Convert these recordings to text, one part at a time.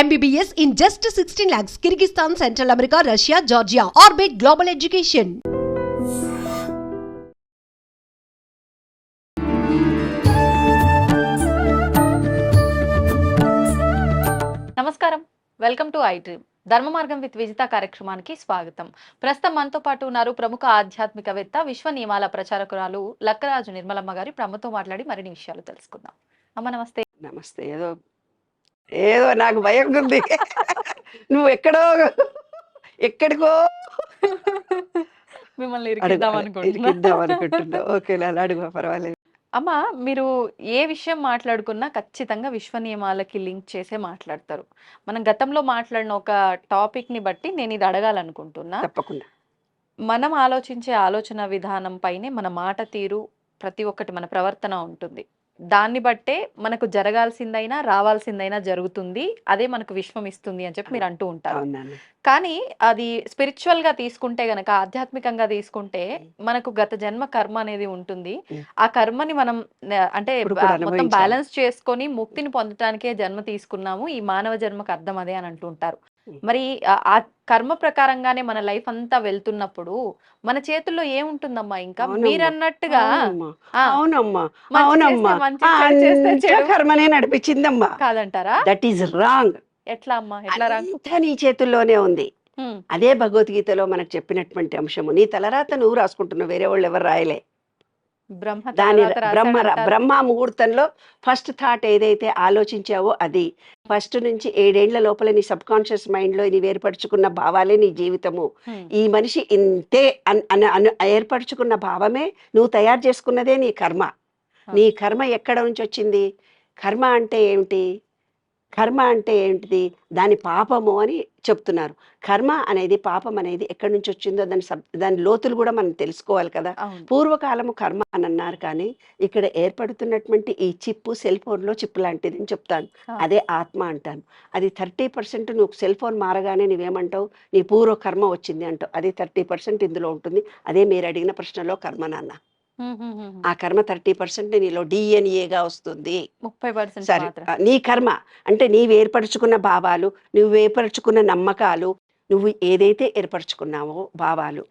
MBBS in just 16 lakhs, Kyrgyzstan, Central America, Russia, Georgia. Orbit Global Education. నమస్కారం. Welcome to iDream Dharma Margam with Vijitha కార్యక్రమానికి స్వాగతం. ప్రస్తుతం మనతో పాటు ఉన్నారు ప్రముఖ ఆధ్యాత్మికవేత్త విశ్వ నియమాల ప్రచారకురాలు లక్కరాజు నిర్మలమ్మ గారి. ప్రమ్మతో మాట్లాడి మరిన్ని విషయాలు తెలుసుకుందాం. అమ్మ నమస్తే. నమస్తే. ఏదో ఏదో నాకు భయం ఉంది నువ్వు ఎక్కడో ఎక్కడికో మిమ్మల్ని ఇరికిద్దాం అనుకుంటున్నా. ఓకే అలా అడుగు పర్వాలేదు. అమ్మ మీరు ఏ విషయం మాట్లాడుకున్నా ఖచ్చితంగా విశ్వ నియమాలకి లింక్ చేసే మాట్లాడతారు. మనం గతంలో మాట్లాడిన ఒక టాపిక్ని బట్టి నేను ఇది అడగాలనుకుంటున్నా. తప్పకుండా. మనం ఆలోచించే ఆలోచన విధానం పైనే మన మాట తీరు ప్రతి ఒక్కటి మన ప్రవర్తన ఉంటుంది. దాన్ని బట్టే మనకు జరగాల్సిందైనా రావాల్సిందైనా జరుగుతుంది. అదే మనకు విశ్వం ఇస్తుంది అని చెప్పి మీరు అంటూ ఉంటారు. కానీ అది స్పిరిచువల్గా తీసుకుంటే గనక ఆధ్యాత్మికంగా తీసుకుంటే మనకు గత జన్మ కర్మ అనేది ఉంటుంది. ఆ కర్మని మనం అంటే మొత్తం. బ్యాలెన్స్ చేసుకొని ముక్తిని పొందటానికే జన్మ తీసుకున్నాము. ఈ మానవ జన్మకు అర్థం అదే అని అంటూ ఉంటారు. Mm. మరి ఆ- కర్మ ప్రకారంగానే మన లైఫ్ అంతా వెళ్తున్నప్పుడు మన చేతుల్లో ఏముంటుందమ్మా ఇంకా. మీరు అన్నట్టుగా అవునమ్మా. అవునమ్మా. కర్మనే నడిపించిందమ్మా. కాదంటారా? దట్ ఈస్ రాంగ్ ఎట్లా అమ్మా? ఎట్లా రా? అంతా నీ చేతుల్లోనే ఉంది. అదే భగవద్గీతలో మనకు చెప్పినటువంటి అంశము. నీ తలరాత నువ్వు రాసుకుంటున్నావు వేరే వాళ్ళు ఎవరు రాయలే. దాని బ్రహ్మ. బ్రహ్మ ముహూర్తంలో ఫస్ట్ థాట్ ఏదైతే ఆలోచించావో అది. ఫస్ట్ నుంచి ఏడేళ్ళ లోపల నీ సబ్ కాన్షియస్ మైండ్లో నీ ఏర్పరచుకున్న భావాలే నీ జీవితము. ఈ మనిషి ఇంతే అను- ఏర్పరచుకున్న భావమే నువ్వు తయారు చేసుకున్నదే నీ కర్మ. నీ కర్మ ఎక్కడ నుంచి వచ్చింది? కర్మ అంటే ఏమిటి? కర్మ అంటే ఏంటిది? దాని పాపము అని చెప్తున్నారు. కర్మ అనేది పాపం అనేది ఎక్కడి నుంచి వచ్చిందో దాని సబ్ దాని లోతులు కూడా మనం తెలుసుకోవాలి కదా. పూర్వకాలము కర్మ అని అన్నారు కానీ ఇక్కడ ఏర్పడుతున్నటువంటి ఈ చిప్పు సెల్ ఫోన్లో చిప్పు లాంటిది అని చెప్తాను. అదే ఆత్మ అంటాను. అది థర్టీ పర్సెంట్ నువ్వు సెల్ ఫోన్ మారగానే నువ్వేమంటావు? నీ పూర్వ కర్మ వచ్చింది అంటావు. అది థర్టీ పర్సెంట్ ఇందులో ఉంటుంది. అదే మీరు అడిగిన ప్రశ్నలో కర్మ నాన్న. ఆ కర్మ థర్టీ పర్సెంట్ నీలో డిఎన్ఏగా వస్తుంది. ముప్పై పర్సెంట్ సరే నీ కర్మ అంటే నీవు ఏర్పరచుకున్న భావాలు నువ్వు ఏర్పరచుకున్న నమ్మకాలు నువ్వు ఏదైతే ఏర్పరచుకున్నావో భావాలు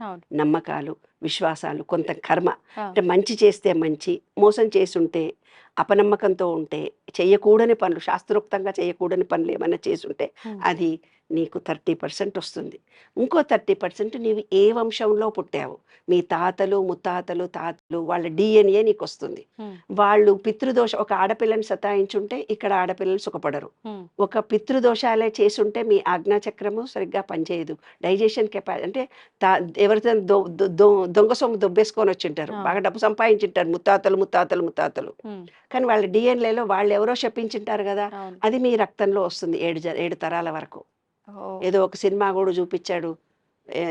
నమ్మకాలు విశ్వాసాలు కొంత కర్మ. అంటే మంచి చేస్తే మంచి మోసం చేసుంటే అపనమ్మకంతో ఉంటే చేయకూడని పనులు శాస్త్రోక్తంగా చేయకూడని పనులు ఏమైనా చేసుంటే అది నీకు థర్టీ పర్సెంట్ వస్తుంది. ఇంకో థర్టీ పర్సెంట్ నీవు ఏ వంశంలో పుట్టావు? మీ తాతలు ముత్తాతలు తాతలు వాళ్ళ డిఎన్ఏ నీకు వస్తుంది. వాళ్ళు పితృదోష ఒక ఆడపిల్లని సతాయించుంటే ఇక్కడ ఆడపిల్లలు సుఖపడరు. ఒక పితృదోషాలే చేసుంటే మీ ఆజ్ఞాచక్రము సరిగ్గా పనిచేయదు. డైజెషన్ కెపాసిటీ అంటే ఎవరితో దొ- దొ- దొ- దొంగ సొమ్ము దొబ్బేసుకొని వచ్చింటారు. బాగా డబ్బు సంపాదించింటారు ముత్తాతలు ముత్తాతలు ముత్తాతలు. కానీ వాళ్ళ డిఎన్ఏలో వాళ్ళు ఎవరో చెప్పించింటారు కదా అది మీ రక్తంలో వస్తుంది ఏడు జ- ఏడు తరాల వరకు. ఏదో ఒక సినిమా కూడా చూపించాడు.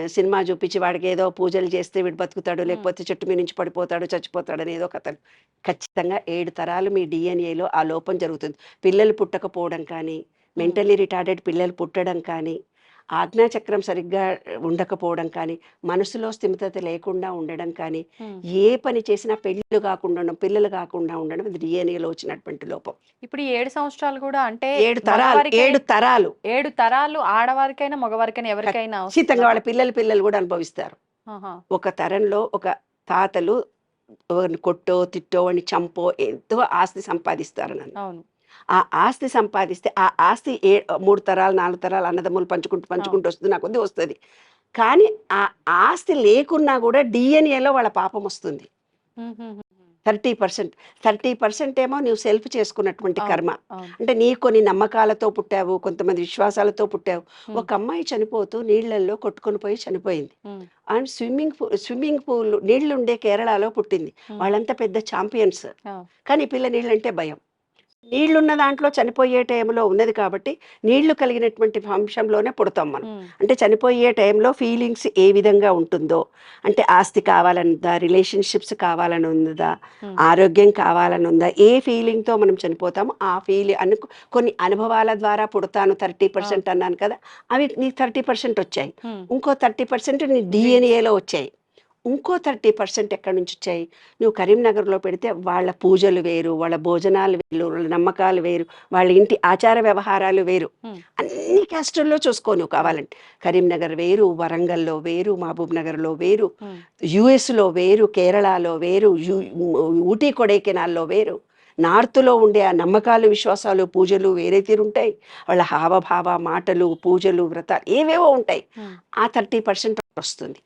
సినిమా చూపించి వాడికి ఏదో పూజలు చేస్తే వీడు బతుకుతాడు లేకపోతే చెట్టు మీద నుంచి పడిపోతాడు చచ్చిపోతాడు అని ఏదో కథలు. ఖచ్చితంగా ఏడు తరాలు మీ డిఎన్ఏలో ఆ లోపం జరుగుతుంది. పిల్లలు పుట్టకపోవడం కానీ మెంటలీ రిటార్డెడ్ పిల్లలు పుట్టడం కానీ ఆజ్ఞాచక్రం సరిగ్గా ఉండకపోవడం కానీ మనసులో స్థిమితత లేకుండా ఉండడం కానీ. ఏ పని చేసినా పెళ్ళిళ్ళు కాకుండా ఉండడం పిల్లలు కాకుండా ఉండడం ఇది డిఎన్ఏలో వచ్చినటువంటి లోపం. ఇప్పుడు ఈ ఏడు సంవత్సరాలు కూడా అంటే ఏడు తరాలు ఏడు తరాలు. ఏడు తరాలు ఆడవారికైనా మగవారికైనా ఎవరికైనా ఖచ్చితంగా వాళ్ళ పిల్లల పిల్లలు కూడా అనుభవిస్తారు. ఒక తరంలో ఒక తాతలు కొట్టో తిట్టో వాడిని చంపో ఎంతో ఆస్తి సంపాదిస్తారు నన్ను. అవును. ఆ ఆస్తి సంపాదిస్తే ఆ ఆస్తి ఏ మూడు తరాలు నాలుగు తరాలు అన్నదమ్ములు పంచుకుంటూ పంచుకుంటూ వస్తుంది నాకు కొద్ది వస్తుంది. కానీ ఆ ఆస్తి లేకున్నా కూడా డిఎన్ఏలో వాళ్ళ పాపం వస్తుంది. Thirty percent. థర్టీ పర్సెంట్ ఏమో నువ్వు సెల్ఫ్ చేసుకున్నటువంటి. కర్మ. అంటే నీ కొన్ని నమ్మకాలతో పుట్టావు కొంతమంది విశ్వాసాలతో పుట్టావు. ఒక అమ్మాయి చనిపోతూ నీళ్ళల్లో కొట్టుకొని పోయి చనిపోయింది. And swimming pool swimming pool నీళ్ళు ఉండే కేరళలో పుట్టింది. వాళ్ళంతా పెద్ద ఛాంపియన్స్. కానీ పిల్ల నీళ్ళంటే భయం. నీళ్ళున్న దాంట్లో చనిపోయే టైంలో ఉన్నది కాబట్టి నీళ్ళు కలిగినటువంటి అంశంలోనే పుడతాం మనం. అంటే చనిపోయే టైంలో ఫీలింగ్స్ ఏ విధంగా ఉంటుందో అంటే ఆస్తి కావాలనుందా రిలేషన్షిప్స్ కావాలని ఉందా ఆరోగ్యం కావాలని ఉందా ఏ ఫీలింగ్తో మనం చనిపోతామో ఆ ఫీలింగ్ అను కొన్ని అనుభవాల ద్వారా పుడతాను థర్టీ పర్సెంట్ అన్నాను కదా అవి నీకు థర్టీ పర్సెంట్ వచ్చాయి. ఇంకో థర్టీ పర్సెంట్ నీ డిఎన్ఏలో వచ్చాయి. ఇంకో థర్టీ పర్సెంట్ ఎక్కడి నుంచి వచ్చాయి? నువ్వు కరీంనగర్లో పెడితే వాళ్ళ పూజలు వేరు వాళ్ళ భోజనాలు వేరు వాళ్ళ నమ్మకాలు వేరు వాళ్ళ ఇంటి ఆచార వ్యవహారాలు వేరు. అన్ని క్యాస్టుల్లో చూసుకో నువ్వు కావాలంటే. కరీంనగర్ వేరు వరంగల్లో వేరు మహబూబ్ నగర్లో వేరు యుఎస్లో వేరు కేరళలో వేరు యు ఊటీ కొడైకెనాల్లో వేరు. నార్త్లో ఉండే ఆ నమ్మకాలు విశ్వాసాలు పూజలు వేరే తీరుంటాయి. వాళ్ళ హావభావ మాటలు పూజలు వ్రతాలు ఏవేవో ఉంటాయి. ఆ. థర్టీ పర్సెంట్ వస్తుంది.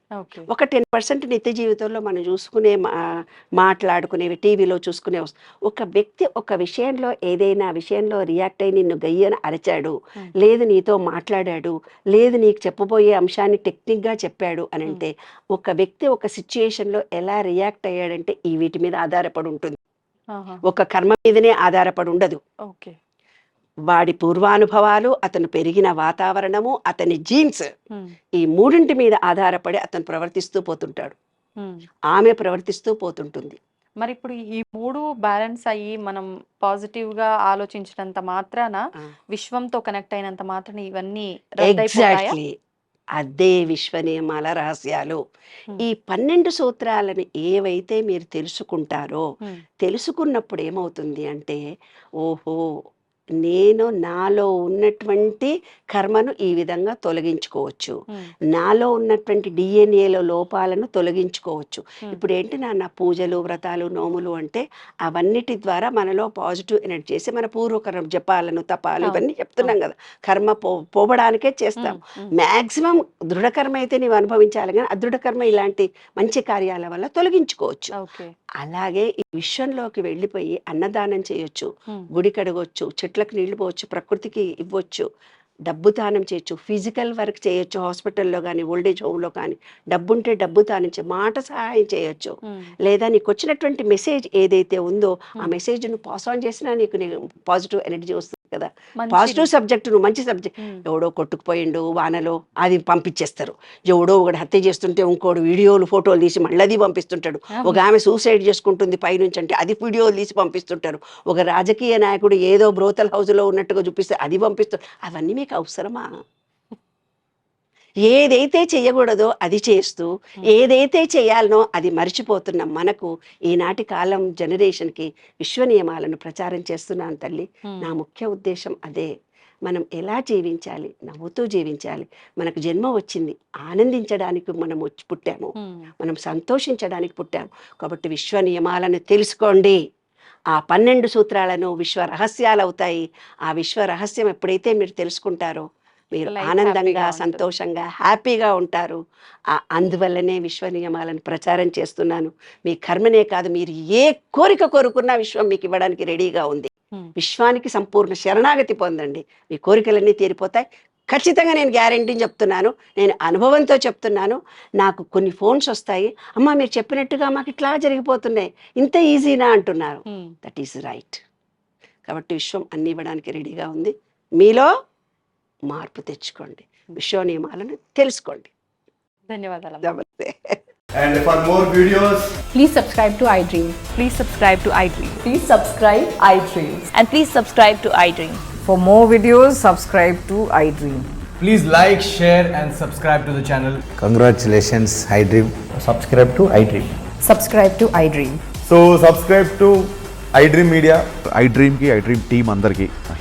ఒక టెన్ పర్సెంట్ నిత్య జీవితంలో మనం చూసుకునే మాట్లాడుకునేవి టీవీలో చూసుకునే ఒక వ్యక్తి ఒక విషయంలో ఏదైనా విషయంలో రియాక్ట్ అయి నిన్ను గయ్యన అరిచాడు. లేదు నీతో మాట్లాడాడు లేదు నీకు చెప్పబోయే అంశాన్ని టెక్నిక్గా చెప్పాడు అని అంటే ఒక వ్యక్తి ఒక సిచ్యుయేషన్లో ఎలా రియాక్ట్ అయ్యాడంటే ఈ వీటి మీద ఆధారపడి ఉంటుంది. ఒక కర్మ మీదనే ఆధారపడి ఉండదు. ఓకే. వాడి పూర్వానుభవాలు అతను పెరిగిన వాతావరణము అతని జీన్స్ ఈ మూడింటి మీద ఆధారపడి అతను ప్రవర్తిస్తూ పోతుంటాడు. ఆమె ప్రవర్తిస్తూ పోతుంటుంది. మరి ఇప్పుడు ఈ మూడు బ్యాలెన్స్ అయ్యి మనం పాజిటివ్గా ఆలోచించినంత మాత్రాన. విశ్వంతో కనెక్ట్ అయినంత మాత్రాన ఇవన్నీ ఎగ్జాక్ట్లీ. అదే విశ్వ నియమాల రహస్యాలు. ఈ పన్నెండు సూత్రాలను ఏవైతే మీరు తెలుసుకుంటారో తెలుసుకున్నప్పుడు ఏమవుతుంది అంటే ఓహో! నేను నాలో ఉన్నటువంటి కర్మను ఈ విధంగా తొలగించుకోవచ్చు. నాలో ఉన్నటువంటి డిఎన్ఏలో లోపాలను తొలగించుకోవచ్చు. ఇప్పుడు ఏంటి నాన్న పూజలు వ్రతాలు నోములు అంటే అవన్నిటి ద్వారా మనలో పాజిటివ్ ఎనర్జీ చేసి మన పూర్వకర్మ జపాలను తపాలు ఇవన్నీ చెప్తున్నాం కదా. కర్మ పో పోవడానికే చేస్తాం. మ్యాక్సిమం దృఢకర్మ అయితే నీవు అనుభవించాలి కానీ అదృఢకర్మ ఇలాంటి మంచి కార్యాల వల్ల తొలగించుకోవచ్చు. అలాగే ఈ విశ్వంలోకి వెళ్ళిపోయి అన్నదానం చేయొచ్చు గుడి కడగొచ్చు చెట్లకు నీళ్ళు పోవచ్చు ప్రకృతికి ఇవ్వచ్చు డబ్బు దానం చేయొచ్చు ఫిజికల్ వర్క్ చేయొచ్చు హాస్పిటల్లో కానీ ఓల్డేజ్ హోమ్లో కానీ డబ్బు ఉంటే డబ్బు దానం చేయ మాట సహాయం చేయొచ్చు. లేదా నీకు వచ్చినటువంటి మెసేజ్ ఏదైతే ఉందో ఆ. మెసేజ్ నువ్వు పాస్ ఆన్ చేసినా నీకు పాజిటివ్ ఎనర్జీ వస్తుంది. కదా. పాజిటివ్ సబ్జెక్ట్ నువ్వు మంచి సబ్జెక్ట్. ఎవడో కొట్టుకుపోయిండు వానలో అది పంపించేస్తారు. ఎవడో ఒకటి హత్య చేస్తుంటే ఇంకోడు వీడియోలు ఫోటోలు తీసి మళ్ళీ అది పంపిస్తుంటాడు. ఒక ఆమె సూసైడ్ చేసుకుంటుంది పైనుంచి అంటే అది వీడియోలు తీసి పంపిస్తుంటారు. ఒక రాజకీయ నాయకుడు ఏదో బ్రోతల్ హౌస్లో ఉన్నట్టుగా చూపిస్తే అది పంపిస్తారు అవన్నీ మీకు అవసరమా? ఏదైతే చేయకూడదో అది చేస్తూ ఏదైతే చేయాలనో అది మర్చిపోతున్న మనకు ఈనాటి కాలం జనరేషన్కి విశ్వ నియమాలను ప్రచారం చేస్తున్నాను తల్లి. నా ముఖ్య ఉద్దేశం అదే. మనం ఎలా జీవించాలి? నవ్వుతూ జీవించాలి. మనకు జన్మ వచ్చింది. ఆనందించడానికి మనం వచ్చి పుట్టాము. మనం సంతోషించడానికి పుట్టాము. కాబట్టి విశ్వ నియమాలను తెలుసుకోండి. ఆ పన్నెండు సూత్రాలను విశ్వ రహస్యాలు అవుతాయి ఆ విశ్వ రహస్యం ఎప్పుడైతే మీరు తెలుసుకుంటారో మీరు ఆనందంగా. సంతోషంగా హ్యాపీగా ఉంటారు. ఆ అందువల్లనే విశ్వ నియమాలను ప్రచారం చేస్తున్నాను. మీ కర్మనే కాదు మీరు ఏ కోరిక కోరుకున్నా విశ్వం మీకు ఇవ్వడానికి రెడీగా ఉంది. విశ్వానికి సంపూర్ణ శరణాగతి పొందండి. మీ కోరికలన్నీ తీరిపోతాయి. ఖచ్చితంగా నేను గ్యారంటీ చెప్తున్నాను. నేను అనుభవంతో చెప్తున్నాను. నాకు కొన్ని ఫోన్స్ వస్తాయి. అమ్మ మీరు చెప్పినట్టుగా మాకు ఇట్లా జరిగిపోతున్నాయి. ఇంత ఈజీనా అంటున్నారు. దట్ ఈస్ రైట్ కాబట్టి విశ్వం అన్ని ఇవ్వడానికి రెడీగా ఉంది. మీలో మార్పు తెచ్చుకోండి విశ్వ నియమాలను తెలుసుకోండి ధన్యవాదాలు నమస్తే And for more videos, Please subscribe to iDream. Please subscribe to iDream. Please subscribe iDream. And please subscribe to iDream. For more videos, subscribe to iDream. please like, share, and subscribe to the channel. Congratulations, iDream. subscribe to iDream. Subscribe to iDream. So subscribe to iDream Media. డ్రీమ్కి iDream team అందరికీ